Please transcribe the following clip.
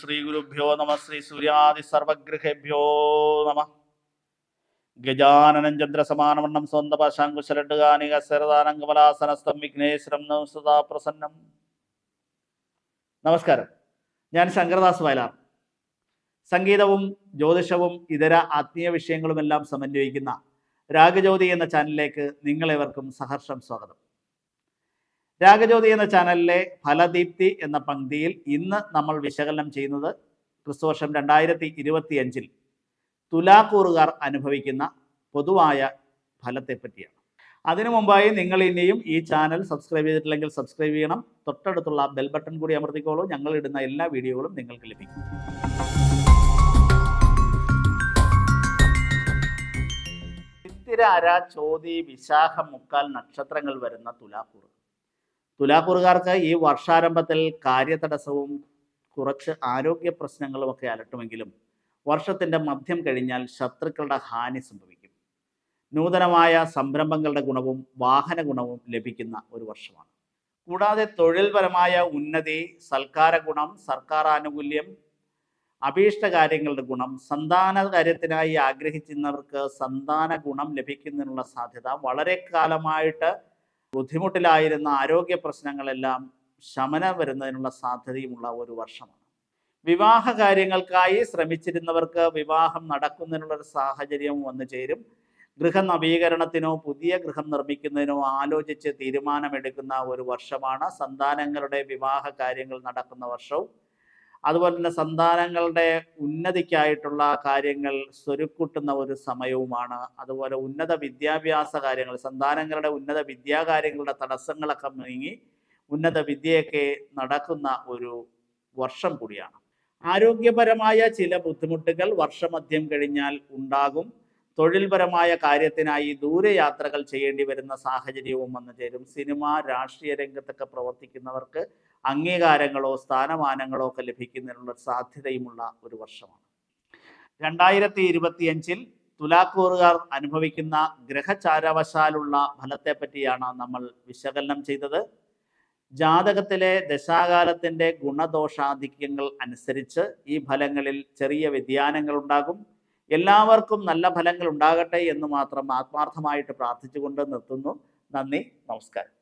ശ്രീ ഗുരുഭ്യോ നമ ശ്രീ സൂര്യാദി സർവഗ്രഹേഭ്യോ നമ. ഗജാനനം ചന്ദ്രസമാനവണ്ണം സ്വന്തപശാങ്കുശലട്ടുകാനിക സരദാനങ്കമലാസനസ്ഥം വിഘ്നേശ്വരം നം സദാ പ്രസന്നം. നമസ്കാരം. ഞാൻ ശങ്കരദാസ് വയലാർ. സംഗീതവും ജ്യോതിഷവും ഇതര ആത്മീയ വിഷയങ്ങളുമെല്ലാം സമന്വയിക്കുന്ന രാഗജ്യോതി എന്ന ചാനലിലേക്ക് നിങ്ങളെവർക്കും സഹർഷം സ്വാഗതം. രാഗജ്യോതി എന്ന ചാനലിലെ ഫലദീപ്തി എന്ന പങ്ക്തിയിൽ ഇന്ന് നമ്മൾ വിശകലനം ചെയ്യുന്നത് ക്രിസ്തുവർഷം രണ്ടായിരത്തി ഇരുപത്തി അഞ്ചിൽ തുലാക്കൂറുകാർ അനുഭവിക്കുന്ന പൊതുവായ ഫലത്തെ പറ്റിയാണ് അതിനു മുമ്പായി നിങ്ങൾ ഇനിയും ഈ ചാനൽ സബ്സ്ക്രൈബ് ചെയ്തിട്ടില്ലെങ്കിൽ സബ്സ്ക്രൈബ് ചെയ്യണം. തൊട്ടടുത്തുള്ള ബെൽ ബട്ടൺ കൂടി അമർത്തിക്കോളൂ. ഞങ്ങൾ ഇടുന്ന എല്ലാ വീഡിയോകളും നിങ്ങൾക്ക് ലഭിക്കും. ചിത്തിരാര ചോതി വിശാഖ മുക്കാൽ നക്ഷത്രങ്ങൾ വരുന്ന തുലാക്കൂർ തുലാക്കൂറുകാർക്ക് ഈ വർഷാരംഭത്തിൽ കാര്യതടസ്സവും കുറച്ച് ആരോഗ്യ പ്രശ്നങ്ങളും ഒക്കെ അലട്ടുമെങ്കിലും വർഷത്തിന്റെ മധ്യം കഴിഞ്ഞാൽ ശത്രുക്കളുടെ ഹാനി സംഭവിക്കും. നൂതനമായ സംരംഭങ്ങളുടെ ഗുണവും വാഹന ഗുണവും ലഭിക്കുന്ന ഒരു വർഷമാണ്. കൂടാതെ തൊഴിൽപരമായ ഉന്നതി സൽക്കാര ഗുണം സർക്കാർ ആനുകൂല്യം അഭീഷ്ട കാര്യങ്ങളുടെ ഗുണം സന്താന കാര്യത്തിനായി ആഗ്രഹിക്കുന്നവർക്ക് സന്താന ഗുണം ലഭിക്കുന്നതിനുള്ള സാധ്യത വളരെ കാലമായിട്ട് ബുദ്ധിമുട്ടിലായിരുന്ന ആരോഗ്യ പ്രശ്നങ്ങളെല്ലാം ശമനം വരുന്നതിനുള്ള സാധ്യതയുമുള്ള ഒരു വർഷമാണ്. വിവാഹ കാര്യങ്ങൾക്കായി ശ്രമിച്ചിരുന്നവർക്ക് വിവാഹം നടക്കുന്നതിനുള്ള ഒരു സാഹചര്യം വന്നു ചേരും. ഗൃഹ നവീകരണത്തിനോ പുതിയ ഗൃഹം നിർമ്മിക്കുന്നതിനോ ആലോചിച്ച് തീരുമാനമെടുക്കുന്ന ഒരു വർഷമാണ്. സന്താനങ്ങളുടെ വിവാഹ കാര്യങ്ങൾ നടക്കുന്ന വർഷവും അതുപോലെ തന്നെ സന്താനങ്ങളുടെ ഉന്നതിക്കായിട്ടുള്ള കാര്യങ്ങൾ സ്വരുക്കൂട്ടുന്ന ഒരു സമയവുമാണ്. അതുപോലെ ഉന്നത വിദ്യാഭ്യാസ കാര്യങ്ങൾ സന്താനങ്ങളുടെ ഉന്നത വിദ്യാകാര്യങ്ങളുടെ തടസ്സങ്ങളൊക്കെ നീങ്ങി ഉന്നത വിദ്യയൊക്കെ നടക്കുന്ന ഒരു വർഷം കൂടിയാണ്. ആരോഗ്യപരമായ ചില ബുദ്ധിമുട്ടുകൾ വർഷമധ്യം കഴിഞ്ഞാൽ ഉണ്ടാകും. തൊഴിൽപരമായ കാര്യത്തിനായി ദൂരയാത്രകൾ ചെയ്യേണ്ടി വരുന്ന സാഹചര്യവും വന്നു ചേരും. സിനിമ രാഷ്ട്രീയ രംഗത്തൊക്കെ പ്രവർത്തിക്കുന്നവർക്ക് അംഗീകാരങ്ങളോ സ്ഥാനമാനങ്ങളോ ഒക്കെ ലഭിക്കുന്നതിനുള്ള സാധ്യതയുമുള്ള ഒരു വർഷമാണ്. രണ്ടായിരത്തി ഇരുപത്തിയഞ്ചിൽ തുലാക്കൂറുകാർ അനുഭവിക്കുന്ന ഗ്രഹചാരവശാലുള്ള ഫലത്തെ പറ്റിയാണ് നമ്മൾ വിശകലനം ചെയ്തത്. ജാതകത്തിലെ ദശാകാലത്തിന്റെ ഗുണദോഷാധിക്യങ്ങൾ അനുസരിച്ച് ഈ ഫലങ്ങളിൽ ചെറിയ വ്യതിയാനങ്ങൾ ഉണ്ടാകും. എല്ലാവർക്കും നല്ല ഫലങ്ങൾ ഉണ്ടാകട്ടെ എന്ന് മാത്രം ആത്മാർത്ഥമായിട്ട് പ്രാർത്ഥിച്ചുകൊണ്ട് നിർത്തുന്നു. നന്ദി. നമസ്കാരം.